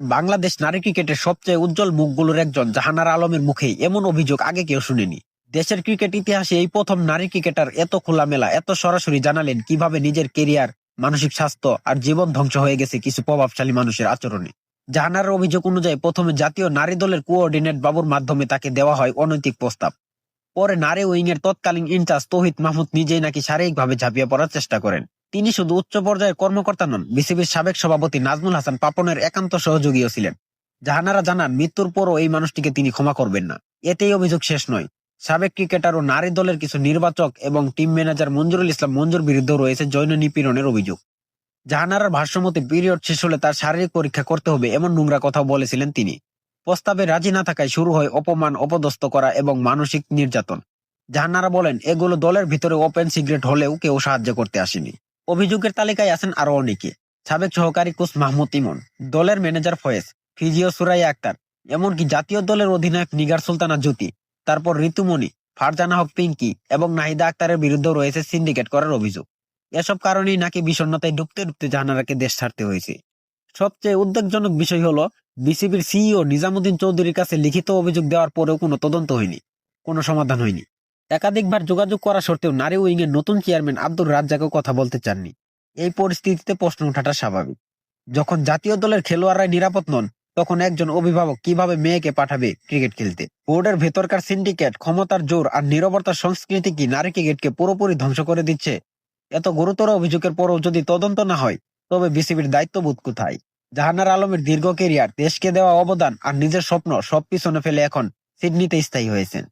বাংলাদেশ নারী ক্রিকেটের সবচেয়ে উজ্জ্বল মুখগুলোর একজন, জাহানারা আলমের মুখেই এমন অভিযোগ আগে কেউ শুনেনি। দেশের ক্রিকেট ইতিহাসে এই প্রথম নারী ক্রিকেটার এত খোলামেলা, এত সরাসরি জানালেন কীভাবে নিজের কেরিয়ার, মানসিক স্বাস্থ্য আর জীবন ধ্বংস হয়ে গেছে কিছু প্রভাবশালী মানুষের আচরণে। জাহানার অভিযোগ অনুযায়ী প্রথমে জাতীয় নারী দলের কোঅর্ডিনেট বাবুর মাধ্যমে তাকে দেওয়া হয় অনৈতিক প্রস্তাব। পরে নারী উইং এর তৎকালীন ইনচার্জ তৌহিদ মাহমুদ নিজেই নাকি শারীরিকভাবে ঝাঁপিয়ে পড়ার চেষ্টা করেন। তিনি শুধু উচ্চ পর্যায়ের কর্মকর্তা নন, বিসিবির সাবেক সভাপতি নাজমুল হাসান পাপনের একান্ত সহযোগীও ছিলেন। জাহানারা জানান, মৃত্যুর পরও এই মানুষটিকে তিনি ক্ষমা করবেন না। এতেই অভিযোগ শেষ নয়। সাবেক ক্রিকেটার ও নারী দলের কিছু নির্বাচক এবং টিম ম্যানেজার মঞ্জুরুল ইসলাম মঞ্জুর বিরুদ্ধেও রয়েছে যৌন নিপীড়নের অভিযোগ। জাহানারার ভাষ্যমতে পিরিয়ড শেষ হলে তার শারীরিক পরীক্ষা করতে হবে এমন নোংরা কথাও বলেছিলেন তিনি। প্রস্তাবে রাজি না থাকায় শুরু হয় অপমান, অপদস্থ করা এবং মানসিক নির্যাতন। জাহানারা বলেন, এগুলো দলের ভিতরে ওপেন সিগারেট হলেও কেউ সাহায্য করতে আসেনি। অভিযোগের তালিকায় আছেন আরও অনেকে। সাবেক সহকারী কোচ মাহমুদ ইমন, দলের ম্যানেজার ফয়েজ, ফিজিও সুরাইয়া আক্তার, এমনকি জাতীয় দলের অধিনায়ক নিগার সুলতানা জ্যোতি, তারপর ঋতুমণি, ফারজানা হক পিঙ্কি এবং নাহিদা আক্তারের বিরুদ্ধেও রয়েছে সিন্ডিকেট করার অভিযোগ। এসব কারণেই নাকি বিষণ্ণতায় ডুবতে ডুবতে জাহানারাকে দেশ ছাড়তে হয়েছে। সবচেয়ে উদ্বেগজনক বিষয় হলো, বিসিবির সিইও নিজামুদ্দিন চৌধুরীর কাছে লিখিত অভিযোগ দেওয়ার পরেও কোনো তদন্ত হয়নি, কোনো সমাধান হয়নি। একাধিকবার যোগাযোগ করা সত্ত্বেও নারী উইং এর নতুন চেয়ারম্যান আব্দুর রাজ্জাকও কথা বলতে চাননি। এই পরিস্থিতিতে প্রশ্ন ওঠাটা স্বাভাবিক। যখন জাতীয় দলের খেলোয়াড়রা নিরাপদ নন, তখন একজন অভিভাবক কীভাবে মেয়েকে পাঠাবে ক্রিকেট খেলতে? বোর্ডের ভেতরকার সিন্ডিকেট ক্ষমতার জোর আর নিরবতার সংস্কৃতি কি নারী ক্রিকেটকে পুরোপুরি ধ্বংস করে দিচ্ছে? এত গুরুতর অভিযোগের পরও যদি তদন্ত না হয়, তবে বিসিবির দায়িত্ববোধ কোথায়? জাহানার আলমের দীর্ঘ কেরিয়ার দেশকে দেওয়া অবদান আর নিজের স্বপ্ন সব পিছনে ফেলে এখন সিডনিতে স্থায়ী হয়েছেন।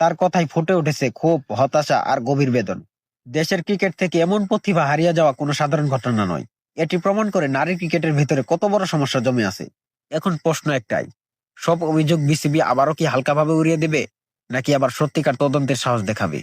তার কথাই ফুটে উঠেছে ক্ষোভ হতাশা আর গভীর বেদন। দেশের ক্রিকেট থেকে এমন প্রতিভা হারিয়ে যাওয়া কোনো সাধারণ ঘটনা নয়। এটি প্রমাণ করে নারী ক্রিকেটের ভিতরে কত বড় সমস্যা জমে আছে। এখন প্রশ্ন একটাই, সব অভিযোগ বিসিবি আবারও কি হালকাভাবে উড়িয়ে দেবে, নাকি আবার সত্যিকার তদন্তের সাহস দেখাবে?